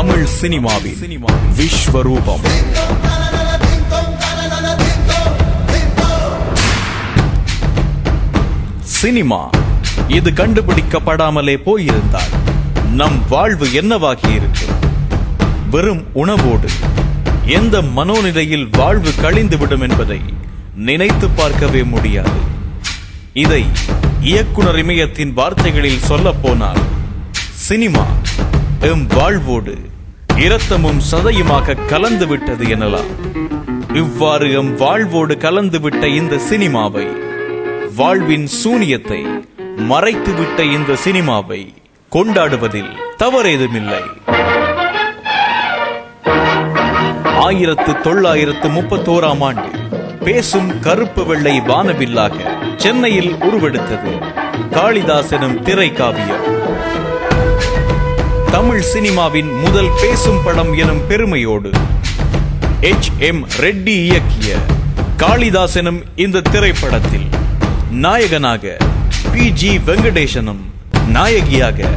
தமிழ் சினிமாவின் சினிமா விஸ்வரூபம். சினிமா இது கண்டுபிடிக்கப்படாமலே போயிருந்தால் நம் வாழ்வு என்னவாகி இருக்கும் வெறும் உணவோடு எந்த மனோநிலையில் வாழ்வு கழிந்துவிடும் என்பதை நினைத்து பார்க்கவே முடியாது. இதை இயக்குனர் இமயத்தின் வார்த்தைகளில் சொல்லப் போனால் சினிமா எம் வாழ்வோடு இரத்தமும் சதையுமாக கலந்து விட்டது எனலாம். இவ்வாறு எம் வாழ்வோடு கலந்துவிட்ட இந்த சினிமாவை வாழ்வின் சூனியத்தை மறைத்துவிட்ட இந்த சினிமாவை கொண்டாடுவதில் தவறேதுமில்லை. ஆயிரத்து தொள்ளாயிரத்து முப்பத்தோராம் ஆண்டு பேசும் கருப்பு வெள்ளை வானவில்லாக சென்னையில் உருவெடுத்தது காளிதாசனும் திரைக்காவியம். தமிழ் சினிமாவின் முதல் பேசும் படம் எனும் பெருமையோடு எச் எம் ரெட்டி இயக்கிய காளிதாசனும் இந்த திரைப்படத்தில் நாயகனாக பி ஜி வெங்கடேசனும் நாயகியாக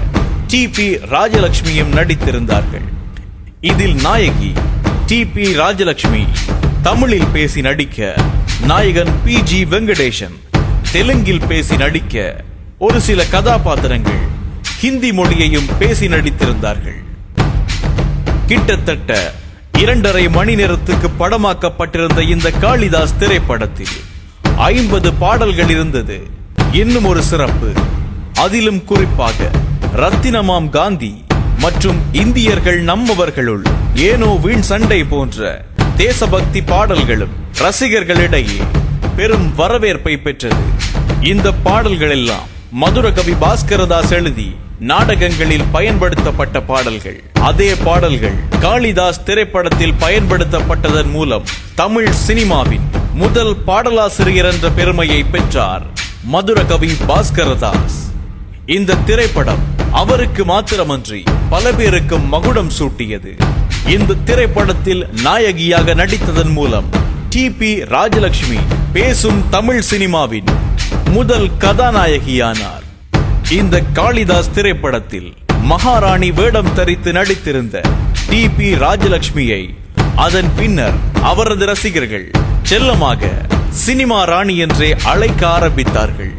டி பி ராஜலட்சுமியும் நடித்திருந்தார்கள். இதில் நாயகி டி பி ராஜலட்சுமி தமிழில் பேசி நடிக்க நாயகன் பி ஜி வெங்கடேசன் தெலுங்கில் பேசி நடிக்க ஒரு சில கதாபாத்திரங்கள் ஹிந்தி மொழியையும் பேசி நடித்திருந்தார்கள். கிட்டத்தட்ட இரண்டரை மணி நேரத்துக்கு படமாக்கப்பட்டிருந்த இந்த காளிதாஸ் திரைப்படத்தில் ஐம்பது பாடல்கள் இருந்தது. இன்னும் ஒரு சிறப்பு. அதிலும் குறிப்பாக ரத்தினமாம் காந்தி மற்றும் இந்தியர்கள் நம்மவர்களுள் ஏனோ வீண் சண்டை போன்ற தேசபக்தி பாடல்களும் ரசிகர்களிடையே பெரும் வரவேற்பை பெற்றது. இந்த பாடல்கள் எல்லாம் மதுரகவி பாஸ்கரதாஸ் எழுதி நாடகங்களில் பயன்படுத்தப்பட்ட பாடல்கள். அதே பாடல்கள் காளிதாஸ் திரைப்படத்தில் பயன்படுத்தப்பட்டதன் மூலம் தமிழ் சினிமாவின் முதல் பாடலாசிரியர் என்ற பெருமையை பெற்றார் மதுரகவி பாஸ்கரதாஸ். இந்த திரைப்படம் அவருக்கு மாத்திரமன்றி பல பேருக்கும் மகுடம் சூட்டியது. இந்த திரைப்படத்தில் நாயகியாக நடித்ததன் மூலம் டி பி ராஜலட்சுமி பேசும் தமிழ் சினிமாவின் முதல் கதாநாயகியானார். இந்த காளிதாஸ் திரைப்படத்தில் மகாராணி வேடம் தரித்து நடித்திருந்த டி பி ராஜலட்சுமியை அதன் பின்னர் அவரது ரசிகர்கள் செல்லமாக சினிமா ராணி என்றே அழைக்க ஆரம்பித்தார்கள்.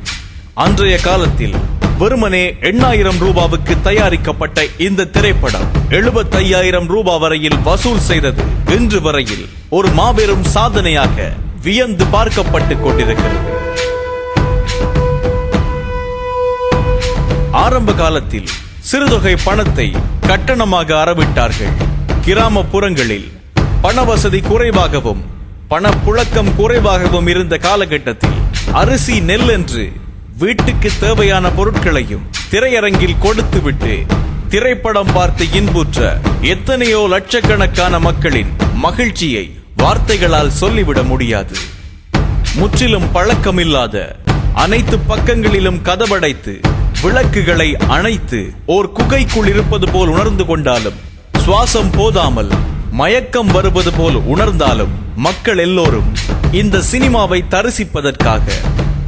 அன்றைய காலத்தில் வெறுமனே எண்ணாயிரம் ரூபாவுக்கு தயாரிக்கப்பட்ட இந்த திரைப்படம் எழுபத்தையாயிரம் ரூபாய் வரையில் வசூல் செய்தது இன்று வரையில் ஒரு மாபெரும் சாதனையாக வியந்து பார்க்கப்பட்டு கொண்டிருக்கிறது. ஆரம்ப காலத்தில் சிறுதொகை பணத்தை கட்டணமாக அறவிட்டார்கள். கிராமப்புறங்களில் பண வசதி குறைவாகவும் பணப்புழக்கம் குறைவாகவும் இருந்த காலகட்டத்தில் அரிசி நெல் என்று வீட்டுக்கு தேவையான பொருட்களையும் திரையரங்கில் கொடுத்துவிட்டு திரைப்படம் பார்த்து இன்புற்ற எத்தனையோ லட்சக்கணக்கான மக்களின் மகிழ்ச்சியை வார்த்தைகளால் சொல்லிவிட முடியாது. முற்றிலும் பழக்கமில்லாத அனைத்து பக்கங்களிலும் கதவடைத்து விளக்குகளை அணைத்து ஓர் குகைக்குள் இருப்பது போல் உணர்ந்து கொண்டாலும் சுவாசம் போதாமல் மயக்கம் வருவது போல் உணர்ந்தாலும் மக்கள் எல்லோரும் இந்த சினிமாவை தரிசிப்பதற்காக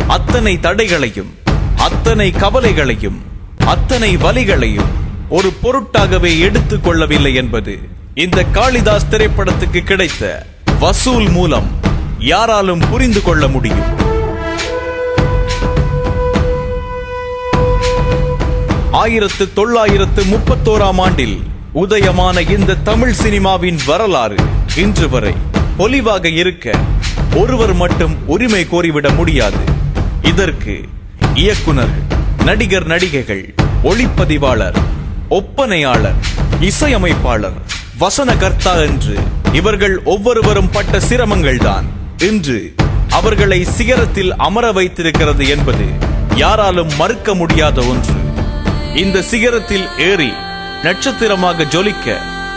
அத்தனை தடைகளையும் அத்தனை கவலைகளையும் அத்தனை வலிகளையும் ஒரு பொருட்டாகவே எடுத்துக் கொள்ளவில்லை என்பது இந்த காளிதாஸ் திரைப்படத்துக்கு கிடைத்த வசூல் மூலம் யாராலும் புரிந்து கொள்ள முடியும். ஆயிரத்து தொள்ளாயிரத்து முப்பத்தோராம் ஆண்டில் உதயமான இந்த தமிழ் சினிமாவின் வரலாறு இன்று வரை பொலிவாக இருக்க ஒருவர் மட்டும் உரிமை கோரிவிட முடியாது. இதற்கு இயக்குனர்கள் நடிகர் நடிகைகள் ஒளிப்பதிவாளர் ஒப்பனையாளர் இசையமைப்பாளர் வசனகர்த்தா என்று இவர்கள் ஒவ்வொருவரும் பட்ட சிரமங்கள் தான் இன்று அவர்களை சிகரத்தில் அமர வைத்திருக்கிறது என்பது யாராலும் மறுக்க முடியாத ஒன்று. இந்த சிகரத்தில் ஏறி நட்சத்திரமாக ஜொலிக்க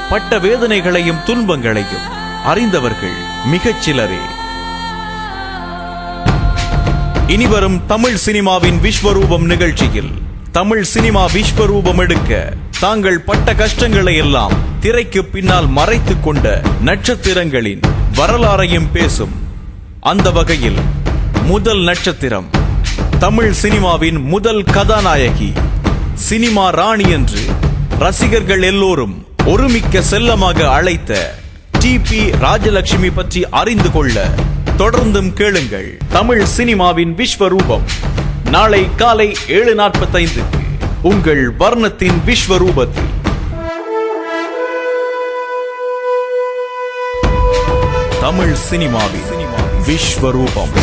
பட்ட வேதனைகளையும் துன்பங்களையும் அறிந்தவர்கள் மிகச் சிலரே. இனிவரும் தமிழ் சினிமாவின் விஸ்வரூபம் நிகழ்ச்சியில் தமிழ் சினிமா விஸ்வரூபம் எடுக்க தாங்கள் பட்ட கஷ்டங்களை எல்லாம் திரைக்கு பின்னால் மறைத்துக் கொண்ட நட்சத்திரங்களின் வரலாறையும் பேசும். அந்த வகையில் முதல் நட்சத்திரம் தமிழ் சினிமாவின் முதல் கதாநாயகி சினிமா ராணி என்று ரசிகர்கள் எல்லோரும் ஒருமிக்க செல்லமாக அழைத்த டி பி ராஜலட்சுமி பற்றி அறிந்து கொள்ள தொடர்ந்தும் கேளுங்கள் தமிழ் சினிமாவின் விஸ்வரூபம். நாளை காலை ஏழு நாற்பத்தைந்துக்கு உங்கள் வர்ணத்தின் விஸ்வரூபத்தில். தமிழ் சினிமாவின் விஸ்வரூபம்.